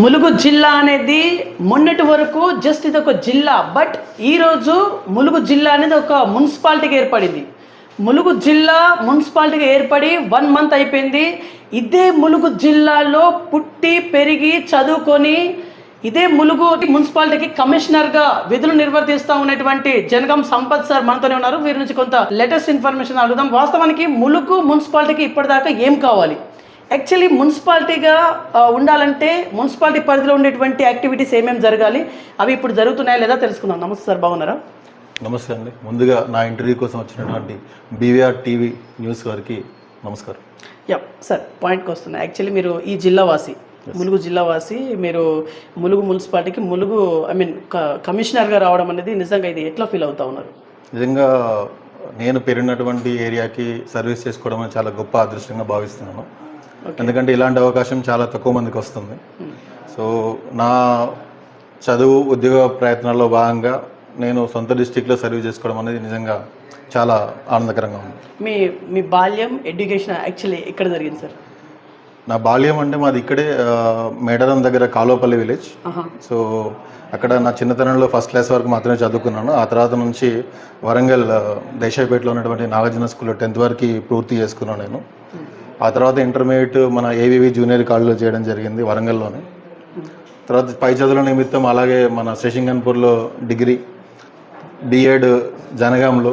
ములుగు జిల్లా అనేది మొన్నటి వరకు జస్ట్ ఇది ఒక జిల్లా బట్ ఈరోజు ములుగు జిల్లా అనేది ఒక మున్సిపాలిటీగా ఏర్పడింది. ములుగు జిల్లా మున్సిపాలిటీగా ఏర్పడి వన్ మంత్ అయిపోయింది. ఇదే ములుగు జిల్లాలో పుట్టి పెరిగి చదువుకొని ఇదే ములుగు మున్సిపాలిటీకి కమిషనర్గా విధులు నిర్వర్తిస్తూ ఉన్నటువంటి జనగం సంపత్ సార్ మనతోనే ఉన్నారు. వీరి నుంచి కొంత లేటెస్ట్ ఇన్ఫర్మేషన్ అడుగుదాం. వాస్తవానికి ములుగు మున్సిపాలిటీకి ఇప్పటిదాకా ఏం కావాలి? యాక్చువల్లీ మున్సిపాలిటీగా ఉండాలంటే మున్సిపాలిటీ పరిధిలో ఉండేటువంటి యాక్టివిటీస్ ఏమేమి జరగాలి? అవి ఇప్పుడు జరుగుతున్నాయా లేదా తెలుసుకుందాం. నమస్తే సార్ బాగున్నారా? నమస్తే అండి. ముందుగా నా ఇంటర్వ్యూ కోసం వచ్చినటువంటి బీవీఆర్ టీవీ న్యూస్ వారికి నమస్కారం. యా సార్ పాయింట్కి వస్తున్నాయి యాక్చువల్లీ మీరు ఈ జిల్లా వాసి ములుగు జిల్లా వాసి మీరు ములుగు మున్సిపాలిటీకి ములుగు ఐ మీన్ కమిషనర్గా రావడం అనేది నిజంగా ఇది ఎట్లా ఫీల్ అవుతా ఉన్నారు? నిజంగా నేను పెరిగినటువంటి ఏరియాకి సర్వీస్ చేసుకోవడం చాలా గొప్ప అదృష్టంగా భావిస్తున్నాను. ఎందుకంటే ఇలాంటి అవకాశం చాలా తక్కువ మందికి వస్తుంది. సో నా చదువు ఉద్యోగ ప్రయత్నాల్లో భాగంగా నేను సొంత డిస్టిక్లో సర్వీస్ చేసుకోవడం అనేది నిజంగా చాలా ఆనందకరంగా ఉంది. మీ మీ బాల్యం ఎడ్యుకేషన్ యాక్చువల్లీ ఎక్కడ జరిగింది సార్? నా బాల్యం అంటే మాది ఇక్కడే మేడారం దగ్గర కాలోపల్లి విలేజ్. సో అక్కడ నా చిన్నతనంలో ఫస్ట్ క్లాస్ వరకు మాత్రమే చదువుకున్నాను. ఆ తర్వాత నుంచి వరంగల్ దేశాయిపేటలో ఉన్నటువంటి నాగార్జున స్కూల్లో టెన్త్ వరకు పూర్తి చేసుకున్నాను నేను. ఆ తర్వాత ఇంటర్మీడియట్ మన ఏవివి జూనియర్ కాలేజ్లో చేయడం జరిగింది వరంగల్లోనే. తర్వాత పై చదువుల నిమిత్తం అలాగే మన శశింగన్పూర్లో డిగ్రీ బిఎడ్ జనగాంలో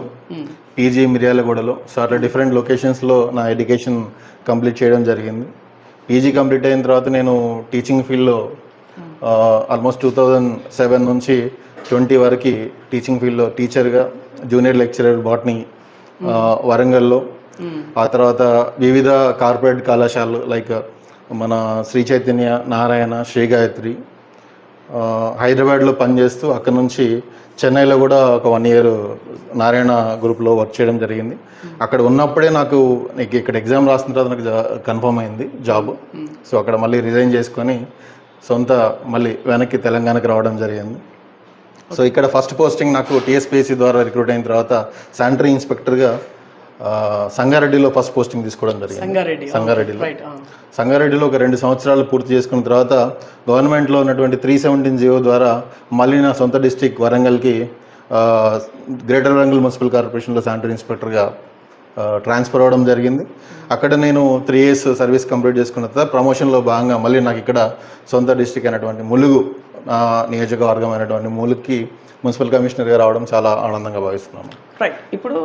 పీజీ మిర్యాలగూడలో. సో అట్లా డిఫరెంట్ లొకేషన్స్లో నా ఎడ్యుకేషన్ కంప్లీట్ చేయడం జరిగింది. పీజీ కంప్లీట్ అయిన తర్వాత నేను టీచింగ్ ఫీల్డ్లో ఆల్మోస్ట్ టూ థౌజండ్ సెవెన్ నుంచి ట్వంటీ వరకు టీచింగ్ ఫీల్డ్లో టీచర్గా జూనియర్ లెక్చరర్ బాట్నీ వరంగల్లో. ఆ తర్వాత వివిధ కార్పొరేట్ కళాశాలలు లైక్ మన శ్రీ చైతన్య నారాయణ శ్రీ గాయత్రి హైదరాబాద్లో పనిచేస్తూ అక్కడ నుంచి చెన్నైలో కూడా ఒక వన్ ఇయర్ నారాయణ గ్రూప్లో వర్క్ చేయడం జరిగింది. అక్కడ ఉన్నప్పుడే నాకు నీకు ఇక్కడ ఎగ్జామ్ రాసిన తర్వాత నాకు కన్ఫర్మ్ అయింది జాబ్ సో అక్కడ మళ్ళీ రిజైన్ చేసుకొని సొంత మళ్ళీ వెనక్కి తెలంగాణకి రావడం జరిగింది. సో ఇక్కడ ఫస్ట్ పోస్టింగ్ నాకు టీఎస్పీఎస్సీ ద్వారా రిక్రూట్ అయిన తర్వాత శానిటరీ ఇన్స్పెక్టర్గా సంగారెడ్డిలో ఫస్ట్ పోస్టింగ్ తీసుకోవడం జరిగింది. సంగారెడ్డి సంగారెడ్డిలో. సంగారెడ్డిలో ఒక రెండు సంవత్సరాలు పూర్తి చేసుకున్న తర్వాత గవర్నమెంట్లో ఉన్నటువంటి త్రీ సెవెంటీన్ జియో ద్వారా మళ్ళీ నా సొంత డిస్టిక్ వరంగల్కి గ్రేటర్ వరంగల్ మున్సిపల్ కార్పొరేషన్లో శానిటరీ ఇన్స్పెక్టర్గా ట్రాన్స్ఫర్ అవ్వడం జరిగింది. అక్కడ నేను త్రీ ఇయర్స్ సర్వీస్ కంప్లీట్ చేసుకున్న తర్వాత ప్రమోషన్లో భాగంగా మళ్ళీ నాకు ఇక్కడ సొంత డిస్టిక్ అయినటువంటి ములుగు ఆ, నియోజకవర్గం అయినటువంటి ములుగుకి మున్సిపల్ కమిషనర్గా రావడం చాలా ఆనందంగా భావిస్తున్నాను రైట్ ఇప్పుడు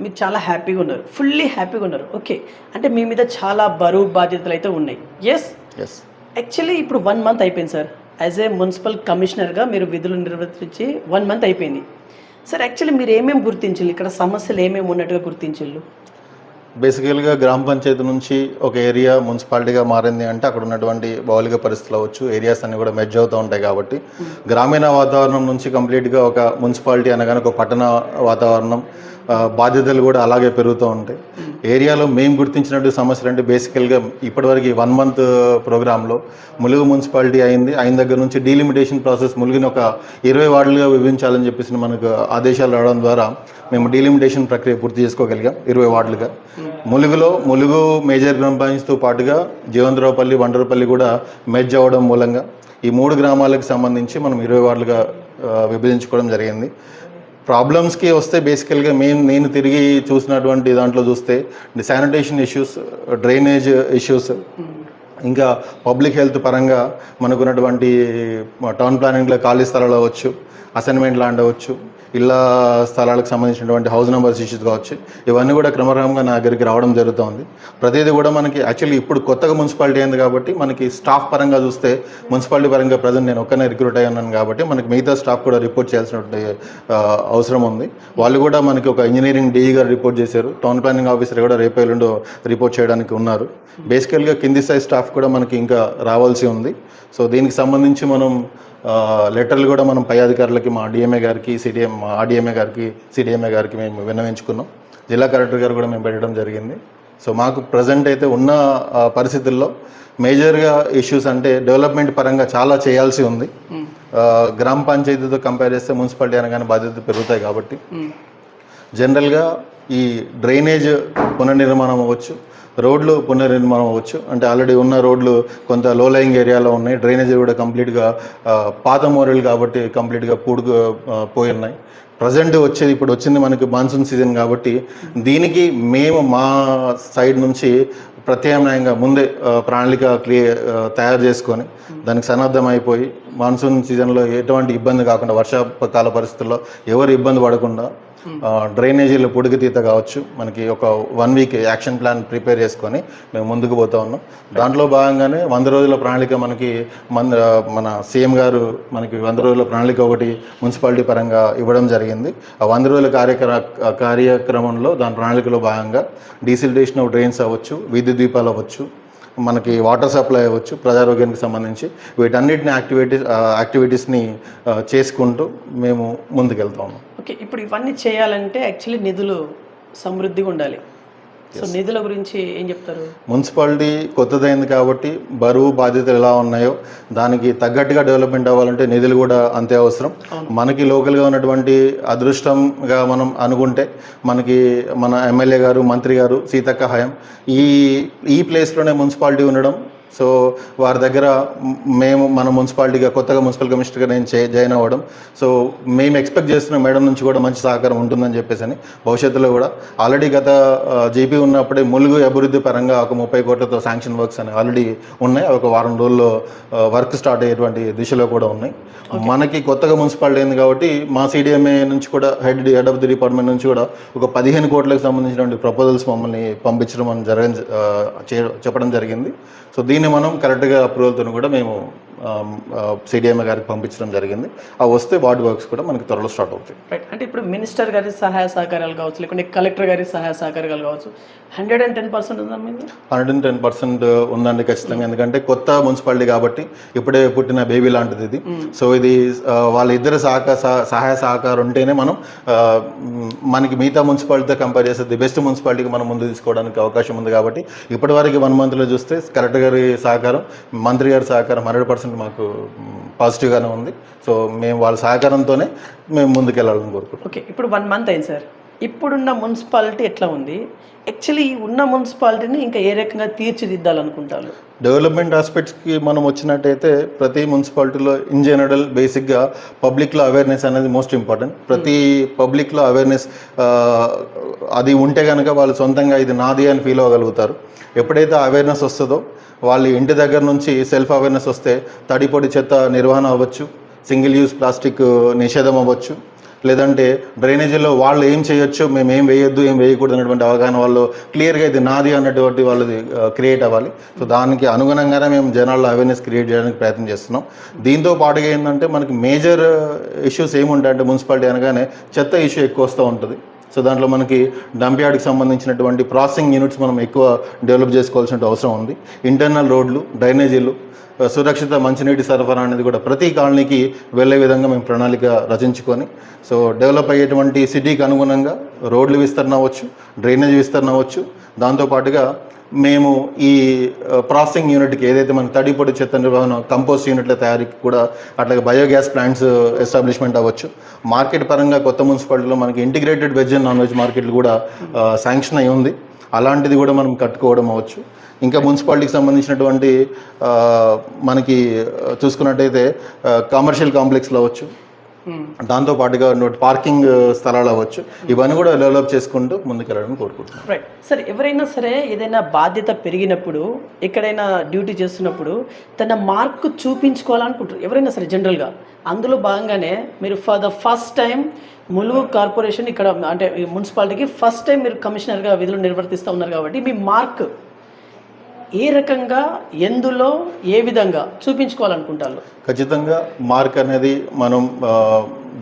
మీరు చాలా హ్యాపీగా ఉన్నారు. ఫుల్లీ హ్యాపీగా ఉన్నారు. ఓకే అంటే మీ మీద చాలా బరువు బాధ్యతలు అయితే ఉన్నాయి. ఎస్ ఎస్ యాక్చువల్లీ ఇప్పుడు వన్ మంత్ అయిపోయింది సార్ యాజ్ ఏ మున్సిపల్ కమిషనర్గా మీరు విధులు నిర్వర్తించి వన్ మంత్ అయిపోయింది. సార్ యాక్చువల్లీ మీరు ఏమేమి గుర్తించాలి ఇక్కడ సమస్యలు ఏమేమి ఉన్నట్టుగా గుర్తించారు బేసికల్గా గ్రామ పంచాయతీ నుంచి ఒక ఏరియా మున్సిపాలిటీగా మారింది అంటే అక్కడ ఉన్నటువంటి భౌలిక పరిస్థితులు అవ్వచ్చు ఏరియాస్ అన్ని కూడా మెర్జ్ అవుతూ ఉంటాయి కాబట్టి. గ్రామీణ వాతావరణం నుంచి కంప్లీట్గా ఒక మున్సిపాలిటీ అనగానే ఒక పట్టణ వాతావరణం బాధ్యతలు కూడా అలాగే పెరుగుతూ ఉంటాయి. ఏరియాలో మేము గుర్తించినట్టు సమస్యలు అంటే బేసికల్గా ఇప్పటివరకు వన్ మంత్ ప్రోగ్రాంలో ములుగు మున్సిపాలిటీ అయింది. అయిన దగ్గర నుంచి డీలిమిటేషన్ ప్రాసెస్ ములుగుని ఒక ఇరవై వార్డులుగా విభజించాలని చెప్పేసి మనకు ఆదేశాలు రావడం ద్వారా మేము డీలిమిటేషన్ ప్రక్రియ పూర్తి చేసుకోగలిగాం ఇరవై వార్డులుగా. ములుగులో ములుగు మేజర్ గ్రామ పంచాయతీతో పాటుగా జీవంతరావుపల్లి వండరపల్లి కూడా మెర్జ్ అవ్వడం మూలంగా ఈ మూడు గ్రామాలకు సంబంధించి మనం ఇరవై వార్డులుగా విభజించుకోవడం జరిగింది. ప్రాబ్లమ్స్కి వస్తే బేసికల్గా మేము నేను తిరిగి చూసినటువంటి దాంట్లో చూస్తే శానిటేషన్ ఇష్యూస్ డ్రైనేజ్ ఇష్యూస్ ఇంకా పబ్లిక్ హెల్త్ పరంగా మనకున్నటువంటి uh, టౌన్ ప్లానింగ్లో ఖాళీ స్థలాలు అవ్వచ్చు అసైన్మెంట్ ల్యాండ్ అవ్వచ్చు ఇళ్ళ స్థలాలకు సంబంధించినటువంటి హౌస్ నెంబర్స్ ఇష్యూస్ కావచ్చు ఇవన్నీ కూడా క్రమక్రమంగా నా దగ్గరికి రావడం జరుగుతుంది. ప్రతిదీ కూడా మనకి యాక్చువల్లీ ఇప్పుడు కొత్తగా మున్సిపాలిటీ అయింది కాబట్టి మనకి స్టాఫ్ పరంగా చూస్తే మున్సిపాలిటీ పరంగా ప్రజెంట్ నేను ఒక్కనే రిక్రూట్ అయ్యాను కాబట్టి మనకి మిగతా స్టాఫ్ కూడా రిపోర్ట్ చేయాల్సినటువంటి అవసరం ఉంది. వాళ్ళు కూడా మనకి ఒక ఇంజనీరింగ్ డీఈ గారు రిపోర్ట్ చేశారు. టౌన్ ప్లానింగ్ ఆఫీసర్ కూడా రేపు ఎల్లుండో రిపోర్ట్ చేయడానికి ఉన్నారు. బేసికల్గా కింది స్థాయి స్టాఫ్ కూడా మనకి ఇంకా రావాల్సి ఉంది. సో దీనికి సంబంధించి మనం లెటర్లు కూడా మనం పై అధికారులకి మా డిఎంఏ గారికి సిడిఎం ఆర్డిఎంఏ గారికి సిడిఎంఏ గారికి మేము విన్నవించుకున్నాం. జిల్లా కలెక్టర్ గారు కూడా మేము పెట్టడం జరిగింది. సో మాకు ప్రజెంట్ అయితే ఉన్న పరిస్థితుల్లో మేజర్గా ఇష్యూస్ అంటే డెవలప్మెంట్ పరంగా చాలా చేయాల్సి ఉంది. గ్రామ పంచాయతీతో కంపేర్ చేస్తే మున్సిపాలిటీ అనగానే బాధ్యతలు పెరుగుతాయి కాబట్టి. జనరల్గా ఈ డ్రైనేజ్ పునర్నిర్మాణం అవ్వచ్చు రోడ్లు పునర్నిర్మాణం అవ్వచ్చు. అంటే ఆల్రెడీ ఉన్న రోడ్లు కొంత లోలయింగ్ ఏరియాలో ఉన్నాయి. డ్రైనేజ్ కూడా కంప్లీట్గా పాత మోరలు కాబట్టి కంప్లీట్గా పూడుకు పోయి ఉన్నాయి. ప్రజెంట్ వచ్చేది ఇప్పుడు వచ్చింది మనకి మాన్సూన్ సీజన్ కాబట్టి దీనికి మేము మా సైడ్ నుంచి ప్రత్యామ్నాయంగా ముందే ప్రణాళిక క్లియర్ తయారు చేసుకొని దానికి సన్నద్ధం అయిపోయి మాన్సూన్ సీజన్లో ఎటువంటి ఇబ్బంది కాకుండా వర్షాకాల పరిస్థితుల్లో ఎవరు ఇబ్బంది పడకుండా Hmm. డ్రైనేజీలు పొడిగతీత కావచ్చు. మనకి ఒక one week action plan prepare చేసుకొని మేము ముందుకు పోతా ఉన్నాం. దాంట్లో భాగంగానే వంద రోజుల ప్రణాళిక మనకి మన మన సీఎం గారు మనకి వంద రోజుల ప్రణాళిక ఒకటి మున్సిపాలిటీ పరంగా ఇవ్వడం జరిగింది. ఆ వంద రోజుల కార్యక్ర కార్యక్రమంలో దాని ప్రణాళికలో భాగంగా డీసిల్టేషన్ ఆఫ్ డ్రైన్స్ అవ్వచ్చు విద్యుత్ దీపాలు అవ్వచ్చు మనకి వాటర్ సప్లై అవ్వచ్చు ప్రజారోగ్యానికి సంబంధించి వీటన్నిటిని యాక్టివిటీస్ యాక్టివిటీస్ని చేసుకుంటూ మేము ముందుకెళ్తాము ఓకే ఇప్పుడు ఇవన్నీ చేయాలంటే యాక్చువల్లీ నిధులు సమృద్ధిగా ఉండాలి. సో నిధుల గురించి ఏం చెప్తారు? మున్సిపాలిటీ కొత్తదైంది కాబట్టి బరువు బాధ్యతలు ఎలా ఉన్నాయో దానికి తగ్గట్టుగా డెవలప్మెంట్ అవ్వాలంటే నిధులు కూడా అంతే అవసరం. మనకి లోకల్గా ఉన్నటువంటి అదృష్టంగా మనం అనుకుంటే మనకి మన ఎమ్మెల్యే గారు మంత్రి గారు సీతక్క హయం ఈ ఈ ప్లేస్లోనే మున్సిపాలిటీ ఉండడం సో వారి దగ్గర మేము మన మున్సిపాలిటీగా కొత్తగా మున్సిపల్ కమిషనర్గా నేను చే- జాయిన్ అవ్వడం. సో మేము ఎక్స్పెక్ట్ చేస్తున్న మేడం నుంచి కూడా మంచి సహకారం ఉంటుందని చెప్పేసి అని భవిష్యత్తులో కూడా. ఆల్రెడీ గత జేపీ ఉన్నప్పుడే ములుగు అభివృద్ధి పరంగా ఒక ముప్పై కోట్లతో శాంక్షన్ వర్క్స్ అని ఆల్రెడీ ఉన్నాయి. ఒక వారం రోజుల్లో వర్క్ స్టార్ట్ అయ్యేటువంటి దిశలో కూడా ఉన్నాయి. మనకి కొత్తగా మున్సిపాలిటీ అయింది కాబట్టి మా సిడిఎంఏ నుంచి కూడా head head of the department నుంచి కూడా ఒక పదిహేను కోట్లకు సంబంధించినటువంటి ప్రపోజల్స్ మమ్మల్ని పంపించడం అని జరగ చెప్పడం జరిగింది. సో దీన్ని మనం కరెక్ట్గా అప్రూవల్తో కూడా మేము సిడిఎంఏ గారికి పంపించడం జరిగింది. అవి వస్తే వార్డ్ వర్క్స్ కూడా మనకి త్వరలో స్టార్ట్ అవుతాయి. రైట్ అంటే ఇప్పుడు మినిస్టర్ గారి సహాయ సహకారాలు కావచ్చు లేకుంటే కలెక్టర్ గారి సహాయ సహకారాలు కావచ్చు హండ్రెడ్ అండ్ టెన్ పర్సెంట్ ఉందా హండ్రెడ్ అండ్ టెన్ పర్సెంట్ ఉందండి ఖచ్చితంగా. ఎందుకంటే కొత్త మున్సిపాలిటీ కాబట్టి ఇప్పుడే పుట్టిన బేబీ లాంటిది ఇది. సో ఇది వాళ్ళిద్దరి సహకార సహాయ సహకారం ఉంటేనే మనం మనకి మిగతా మున్సిపాలిటీతో కంపేర్ చేస్తే ది బెస్ట్ మున్సిపాలిటీకి మనం ముందు తీసుకోవడానికి అవకాశం ఉంది కాబట్టి ఇప్పటి వరకు వన్ మంత్లో చూస్తే కలెక్టర్ గారి సహకారం మంత్రి గారి సహకారం హండ్రెడ్ పర్సెంట్ మాకు పాజిటివ్గానే ఉంది. సో మేము వాళ్ళ సహకారంతోనే మేము ముందుకెళ్ళాలని కోరుకుంటున్నాం. ఓకే ఇప్పుడు వన్ మంత్ అయింది సార్. ఇప్పుడున్న మున్సిపాలిటీ ఎట్లా ఉంది? యాక్చువల్లీ ఉన్న మున్సిపాలిటీని ఇంకా ఏ రకంగా తీర్చిదిద్దాలనుకుంటారు? డెవలప్మెంట్ ఆస్పెక్ట్స్కి మనం వచ్చినట్టయితే ప్రతి మున్సిపాలిటీలో ఇన్ జనరల్ బేసిక్గా పబ్లిక్లో అవేర్నెస్ అనేది మోస్ట్ ఇంపార్టెంట్ ప్రతి పబ్లిక్లో అవేర్నెస్ అది ఉంటే కనుక వాళ్ళు సొంతంగా ఇది నాది అని ఫీల్ అవ్వగలుగుతారు. ఎప్పుడైతే అవేర్నెస్ వస్తుందో వాళ్ళు ఇంటి దగ్గర నుంచి సెల్ఫ్ అవేర్నెస్ వస్తే తడిపొడి చెత్త నిర్వహణ అవ్వచ్చు సింగిల్ యూజ్ ప్లాస్టిక్ నిషేధం అవ్వచ్చు. లేదంటే డ్రైనేజీలో వాళ్ళు ఏం చేయొచ్చు మేము ఏం వేయొద్దు ఏం వేయకూడదు అనేటువంటి అవగాహన వాళ్ళు క్లియర్గా ఇది నాది అన్నటువంటి వాళ్ళది క్రియేట్ అవ్వాలి. సో దానికి అనుగుణంగానే మేము జనాల్లో అవేర్నెస్ క్రియేట్ చేయడానికి ప్రయత్నం చేస్తున్నాం. దీంతో పాటుగా ఏంటంటే మనకి మేజర్ ఇష్యూస్ ఏముంటాయంటే మున్సిపాలిటీ అనగానే చెత్త ఇష్యూ ఎక్కువ వస్తూ ఉంటుంది. సో దాంట్లో మనకి డంప్ యార్డ్కి సంబంధించినటువంటి ప్రాసెసింగ్ యూనిట్స్ మనం ఎక్కువ డెవలప్ చేసుకోవాల్సిన అవసరం ఉంది. ఇంటర్నల్ రోడ్లు డ్రైనేజీలు సురక్షిత మంచినీటి సరఫరా అనేది కూడా ప్రతి కాలనీకి వెళ్ళే విధంగా మేము ప్రణాళిక రచించుకొని సో డెవలప్ అయ్యేటువంటి సిటీకి అనుగుణంగా రోడ్లు విస్తరణ అవ్వచ్చు డ్రైనేజ్ విస్తరణ అవ్వచ్చు. దాంతోపాటుగా మేము ఈ ప్రాసెసింగ్ యూనిట్కి ఏదైతే మన తడి పొడి చెత్త నిర్వహణ కంపోస్ట్ యూనిట్ల తయారీకి కూడా అట్లాగే బయోగ్యాస్ ప్లాంట్స్ ఎస్టాబ్లిష్మెంట్ అవ్వచ్చు. మార్కెట్ పరంగా కొత్త మున్సిపాలిటీలో మనకి integrated veg and non veg మార్కెట్లు కూడా శాంక్షన్ అయి ఉంది. అలాంటిది కూడా మనం కట్టుకోవడం అవ్వచ్చు. ఇంకా మున్సిపాలిటీకి సంబంధించినటువంటి మనకి చూసుకున్నట్టయితే కమర్షియల్ కాంప్లెక్స్లు అవ్వచ్చు. దాంతో పాటుగా పార్కింగ్ స్థలాలు అవ్వచ్చు. ఇవన్నీ కూడా డెవలప్ చేసుకుంటూ ముందుకెళ్ళడానికి కోరుకుంటున్నాం. రైట్ సరే ఎవరైనా సరే ఏదైనా బాధ్యత పెరిగినప్పుడు ఎక్కడైనా డ్యూటీ చేస్తున్నప్పుడు తన మార్క్ చూపించుకోవాలనుకుంటారు. ఎవరైనా సరే జనరల్గా. అందులో భాగంగానే మీరు for the first time Mulugu corporation ఇక్కడ అంటే మున్సిపాలిటీకి ఫస్ట్ టైం మీరు కమిషనర్గా విధులు నిర్వర్తిస్తూ ఉన్నారు కాబట్టి మీ మార్క్ ఏ రకంగా ఎందులో ఏ విధంగా చూపించుకోవాలనుకుంటారు? ఖచ్చితంగా మార్క్ అనేది మనం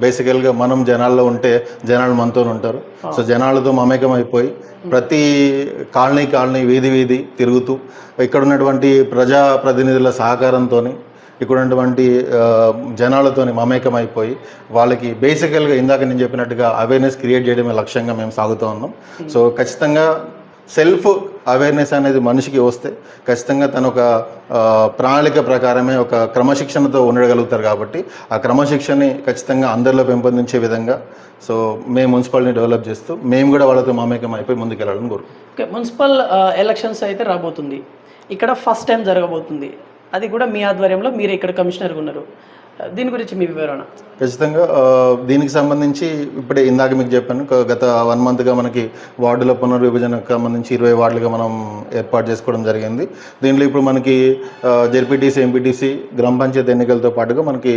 బేసికల్గా మనం జనాల్లో ఉంటే జనాలు మనతో ఉంటారు. సో జనాలతో మమేకం అయిపోయి ప్రతి కాలనీ కాలనీ వీధి వీధి తిరుగుతూ ఇక్కడ ఉన్నటువంటి ప్రజా ప్రతినిధుల సహకారంతో ఇక్కడ ఉన్నటువంటి ఆ, జనాలతోని మమేకం అయిపోయి వాళ్ళకి బేసికల్గా ఇందాక నేను చెప్పినట్టుగా అవేర్నెస్ క్రియేట్ చేయడమే లక్ష్యంగా మేము సాగుతూ ఉన్నాం. సో ఖచ్చితంగా సెల్ఫ్ అవేర్నెస్ అనేది మనిషికి వస్తే ఖచ్చితంగా తను ఒక ప్రణాళిక ప్రకారమే ఒక క్రమశిక్షణతో ఉండగలుగుతారు కాబట్టి ఆ క్రమశిక్షణని ఖచ్చితంగా అందరిలో పెంపొందించే విధంగా సో మేము మున్సిపాలిటీని డెవలప్ చేస్తూ మేము కూడా వాళ్ళతో మామేకం అయిపోయి ముందుకెళ్ళాలని కోరు ఓకే మున్సిపల్ ఎలక్షన్స్ అయితే రాబోతుంది. ఇక్కడ ఫస్ట్ టైం జరగబోతుంది. అది కూడా మీ ఆధ్వర్యంలో మీరు ఇక్కడ కమిషనర్గా ఉన్నారు. దీని గురించి మీ వివరణ. ఖచ్చితంగా దీనికి సంబంధించి ఇప్పుడే ఇందాక మీకు చెప్పాను గత వన్ మంత్గా మనకి వార్డుల పునర్విభజనకు సంబంధించి ఇరవై వార్డులుగా మనం ఏర్పాటు చేసుకోవడం జరిగింది. దీంట్లో ఇప్పుడు మనకి జెడ్పీటీసీ ఎంపీటీసీ గ్రామ పంచాయతీ ఎన్నికలతో పాటుగా మనకి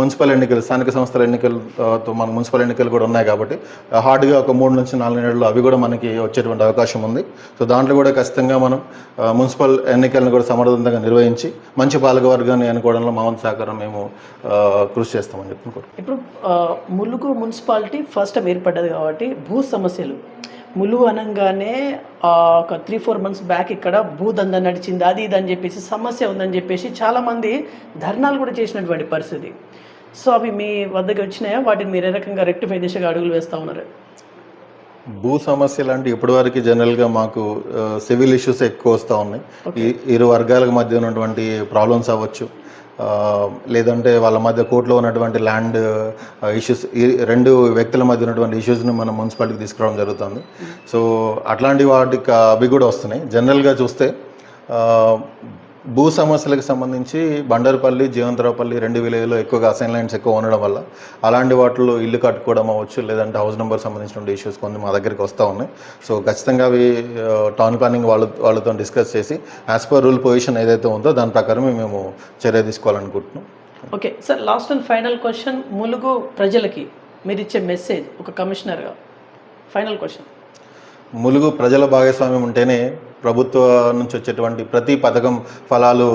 మున్సిపల్ ఎన్నికలు స్థానిక సంస్థల ఎన్నికలతో మన మున్సిపల్ ఎన్నికలు కూడా ఉన్నాయి కాబట్టి హార్డ్గా ఒక మూడు నుంచి నాలుగు నెలలు అవి కూడా మనకి వచ్చేటువంటి అవకాశం ఉంది. సో దాంట్లో కూడా ఖచ్చితంగా మనం మున్సిపల్ ఎన్నికలను కూడా సమర్థవంతంగా నిర్వహించి మంచి పాలకవర్గాన్ని అనుకోవడంలో మా వంతు సహకారం మేము కృషి చేస్తామని చెప్పి. ఇప్పుడు ములుగు మున్సిపాలిటీ ఫస్ట్ టైం ఏర్పడ్డది కాబట్టి భూ సమస్యలు. ములుగు అనగానే ఒక త్రీ ఫోర్ మంత్స్ బ్యాక్ ఇక్కడ భూదంద నడిచింది అది ఇది అని చెప్పేసి సమస్య ఉందని చెప్పేసి చాలామంది ధర్నాలు కూడా చేసినటువంటి పరిస్థితి. సో అవి మీ వద్దకు వచ్చినాయా? వాటిని మీరు ఏ రకంగా రెక్టిఫై దిశగా అడుగులు వేస్తూ ఉన్నారు? భూ సమస్యలు అంటే ఇప్పటివరకు జనరల్గా మాకు సివిల్ ఇష్యూస్ ఎక్కువ వస్తూ ఉన్నాయి. ఈ ఇరు వర్గాలకు మధ్య ఉన్నటువంటి ప్రాబ్లమ్స్ అవ్వచ్చు. లేదంటే వాళ్ళ మధ్య కోర్టులో ఉన్నటువంటి ల్యాండ్ ఇష్యూస్ రెండు వ్యక్తుల మధ్య ఉన్నటువంటి ఇష్యూస్ని మనం మున్సిపాలిటీకి తీసుకురావడం జరుగుతుంది. సో అట్లాంటి వాటికి అవి కూడా వస్తున్నాయి. జనరల్గా చూస్తే భూ సమస్యలకు సంబంధించి బండర్పల్లి జీవంతరావుపల్లి రెండు విలేజ్లో ఎక్కువగా అసైన్ ల్యాండ్స్ ఎక్కువ ఉండడం వల్ల అలాంటి వాటిలో ఇల్లు కట్టుకోవడం అవ్వచ్చు లేదంటే హౌస్ నెంబర్ సంబంధించిన ఇష్యూస్ కొన్ని మా దగ్గరికి వస్తూ ఉన్నాయి. సో ఖచ్చితంగా అవి టౌన్ ప్లానింగ్ వాళ్ళ వాళ్ళతో డిస్కస్ చేసి యాజ్ పర్ రూల్ పొజిషన్ ఏదైతే ఉందో దాని ప్రకారమే మేము చర్య తీసుకోవాలనుకుంటున్నాం. Okay sir last and final question Mulugu ప్రజలకి మీరు ఇచ్చే మెసేజ్ ఒక కమిషనర్గా ఫైనల్ క్వశ్చన్ ములుగు ప్రజల భాగస్వామ్యం ఉంటేనే ప్రభుత్వం నుంచి వచ్చేటువంటి ప్రతి పథకం ఫలాలు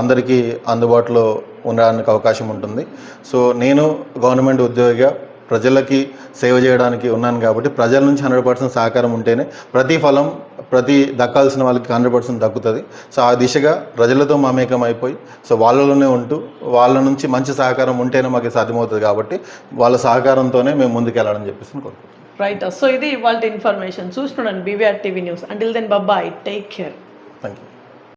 అందరికీ అందుబాటులో ఉండడానికి అవకాశం ఉంటుంది. సో నేను గవర్నమెంట్ ఉద్యోగిగా ప్రజలకి సేవ చేయడానికి ఉన్నాను కాబట్టి ప్రజల నుంచి హండ్రెడ్ పర్సెంట్ సహకారం ఉంటేనే ప్రతి ఫలం ప్రతి దక్కాల్సిన వాళ్ళకి హండ్రెడ్ పర్సెంట్ దక్కుతుంది. సో ఆ దిశగా ప్రజలతో మమేకం అయిపోయి సో వాళ్ళలోనే ఉంటూ వాళ్ళ నుంచి మంచి సహకారం ఉంటేనే మాకు సాధ్యమవుతుంది కాబట్టి వాళ్ళ సహకారంతోనే మేము ముందుకు వెళ్ళాలని చెప్పేసి కోరుకుంటున్నాం రైట్ సో ఇది ఇవాళ ఇన్ఫర్మేషన్ చూస్తున్నాను BVR TV news until then బాబాయ్ టేక్ కేర్ థ్యాంక్ యూ